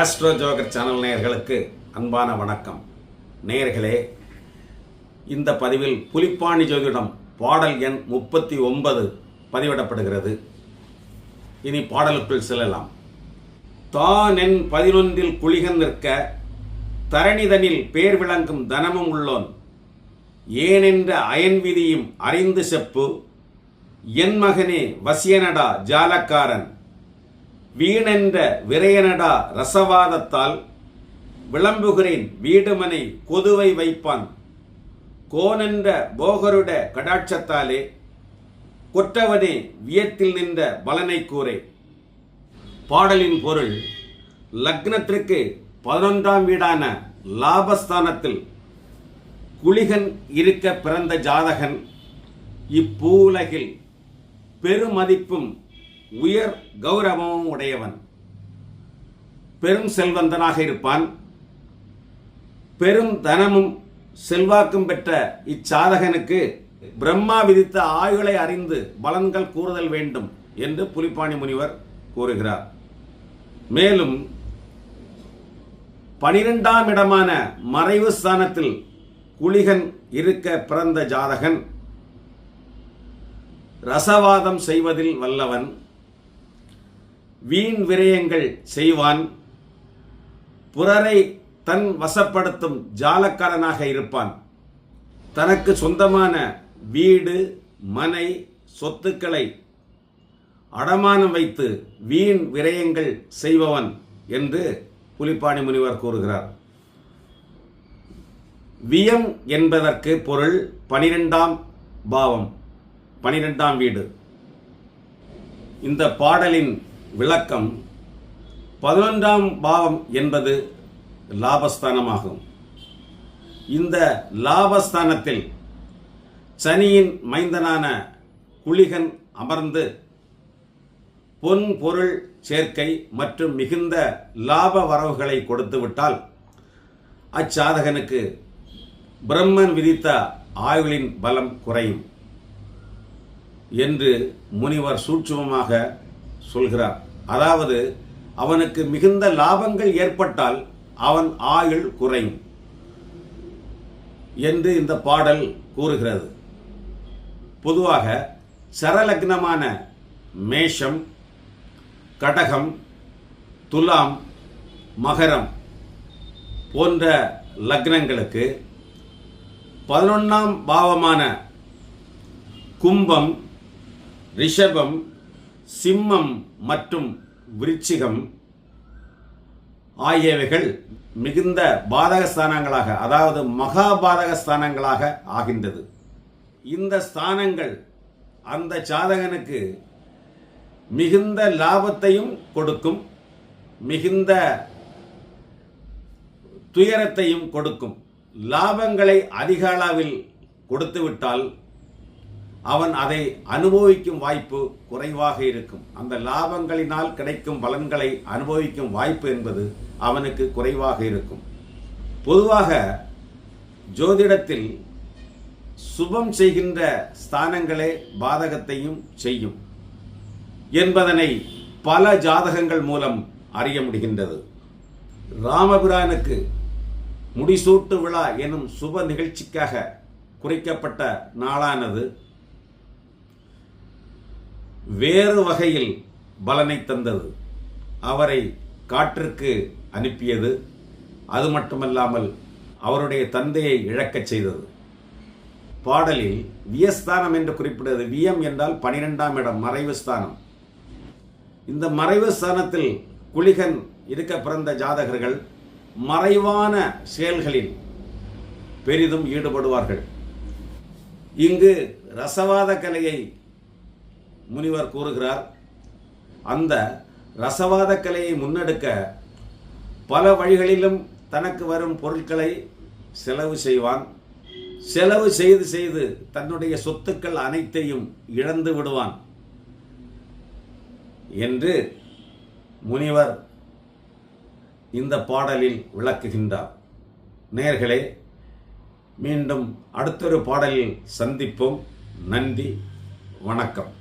Astro Johar channel நேயர்களுக்கு அன்பான வணக்கம். நேயர்களே இந்த பதிவில் புலிப்பாணி ஜோதிடம் பாடல் எண் முப்பத்தி ஒன்பது பதிவிடப்படுகிறது. இனி பாடலுக்குள் செல்லலாம். தானென் பதினொன்றில் குளிகன் நிற்க தரணிதனில் பேர் விளங்கும் தனமும் உள்ளோன். ஏனென்ற அயன் விதியும் அறிந்து செப்பு என் மகனே வசியனடா ஜாலக்காரன். வீணென்ற விரையனடா ரசவாதத்தால் விளம்புகிறேன் வீடுமனை கொதுவை வைப்பான். கோனென்ற போகருட கடாட்சத்தாலே கொற்றவனே வியத்தில் நின்ற பலனை கூறே. பாடலின் பொருள் லக்னத்திற்கு பதினொன்றாம் வீடான லாபஸ்தானத்தில் குளிகன் இருக்க பிறந்த ஜாதகன். இப்பூலகில் பெருமதிப்பும் உயர் கௌரவமும் உடையவன். பெரும் செல்வந்தனாக இருப்பான். பெரும் தனமும் செல்வாக்கும் பெற்ற இச்சாதகனுக்கு பிரம்மா விதித்த ஆயுளை அறிந்து பலன்கள் கூறுதல் வேண்டும் என்று புலிப்பாணி முனிவர் கூறுகிறார். மேலும் பனிரெண்டாம் இடமான மறைவு ஸ்தானத்தில் குளிகன் இருக்க பிறந்த ஜாதகன் ரசவாதம் செய்வதில் வல்லவன். வீண் விரயங்கள் செய்வான் புறரை தன் வசப்படுத்தும் ஜாலக்காரனாக இருப்பான். தனக்கு சொந்தமான வீடு மனை சொத்துக்களை அடமானம் வைத்து வீண் விரயங்கள் செய்பவன் என்று புலிப்பாணி முனிவர் கூறுகிறார். வியம் என்பதற்கு பொருள் பனிரெண்டாம் பாவம் பனிரெண்டாம் வீடு. இந்த பாடலின் விளக்கம் பதினொன்றாம் பாவம் என்பது லாபஸ்தானமாகும். இந்த லாபஸ்தானத்தில் சனியின் மைந்தனான குளிகன் அமர்ந்து பொன் பொருள் சேர்க்கை மற்றும் மிகுந்த லாப வரவுகளை கொடுத்துவிட்டால் அச்சாதகனுக்கு பிரம்மன் விதித்த ஆயுளின் பலம் குறையும் என்று முனிவர் சூட்சுமமாக சொல்கிறார். அதாவது அவனுக்கு மிகுந்த லாபங்கள் ஏற்பட்டால் அவன் ஆயுள் குறையும் என்று இந்த பாடல் கூறுகிறது. பொதுவாக சரலக்னமான மேஷம் கடகம் துலாம் மகரம் போன்ற லக்னங்களுக்கு பதினொன்றாம் பாவமான கும்பம் ரிஷபம் சிம்மம் மற்றும் விருச்சிகம் ஆகியவைகள் மிகுந்த பாதக ஸ்தானங்களாக அதாவது மகாபாதக ஸ்தானங்களாக ஆகின்றது. இந்த ஸ்தானங்கள் அந்த ஜாதகனுக்கு மிகுந்த லாபத்தையும் கொடுக்கும் மிகுந்த துயரத்தையும் கொடுக்கும். லாபங்களை அதிக அளவில் கொடுத்துவிட்டால் அவன் அதை அனுபவிக்கும் வாய்ப்பு குறைவாக இருக்கும். அந்த லாபங்களினால் கிடைக்கும் பலன்களை அனுபவிக்கும் வாய்ப்பு என்பது அவனுக்கு குறைவாக இருக்கும். பொதுவாக ஜோதிடத்தில் சுபம் செய்கின்ற ஸ்தானங்களே பாதகத்தையும் செய்யும் என்பதனை பல ஜாதகங்கள் மூலம் அறிய முடிகின்றது. ராமபிரானுக்கு முடிசூட்டு விழா எனும் சுப நிகழ்ச்சிக்காக குறிக்கப்பட்ட நாளானது வேறு வகையில் பலனை தந்தது. அவரை காற்றிற்கு அனுப்பியது அது மட்டுமல்லாமல் அவருடைய தந்தையை இழக்கச் செய்தது. பாடலில் வியஸ்தானம் என்று குறிப்பிடுவது வியம் என்றால் பனிரெண்டாம் இடம் மறைவு ஸ்தானம். இந்த மறைவு ஸ்தானத்தில் குளிகன் இருக்க பிறந்த ஜாதகர்கள் மறைவான செயல்களில் பெரிதும் ஈடுபடுவார்கள். இங்கு ரசவாத கலையை முனிவர் கூறுகிறார் அந்த ரசவாத கலையை முன்னெடுக்க பல வழிகளிலும் தனக்கு வரும் பொருட்களை செலவு செய்வான். செலவு செய்து செய்து தன்னுடைய சொத்துக்கள் அனைத்தையும் இழந்து விடுவான் என்று முனிவர் இந்த பாடலில் விளக்குகின்றார். நேர்களே மீண்டும் அடுத்தொரு பாடலில் சந்திப்போம். நன்றி வணக்கம்.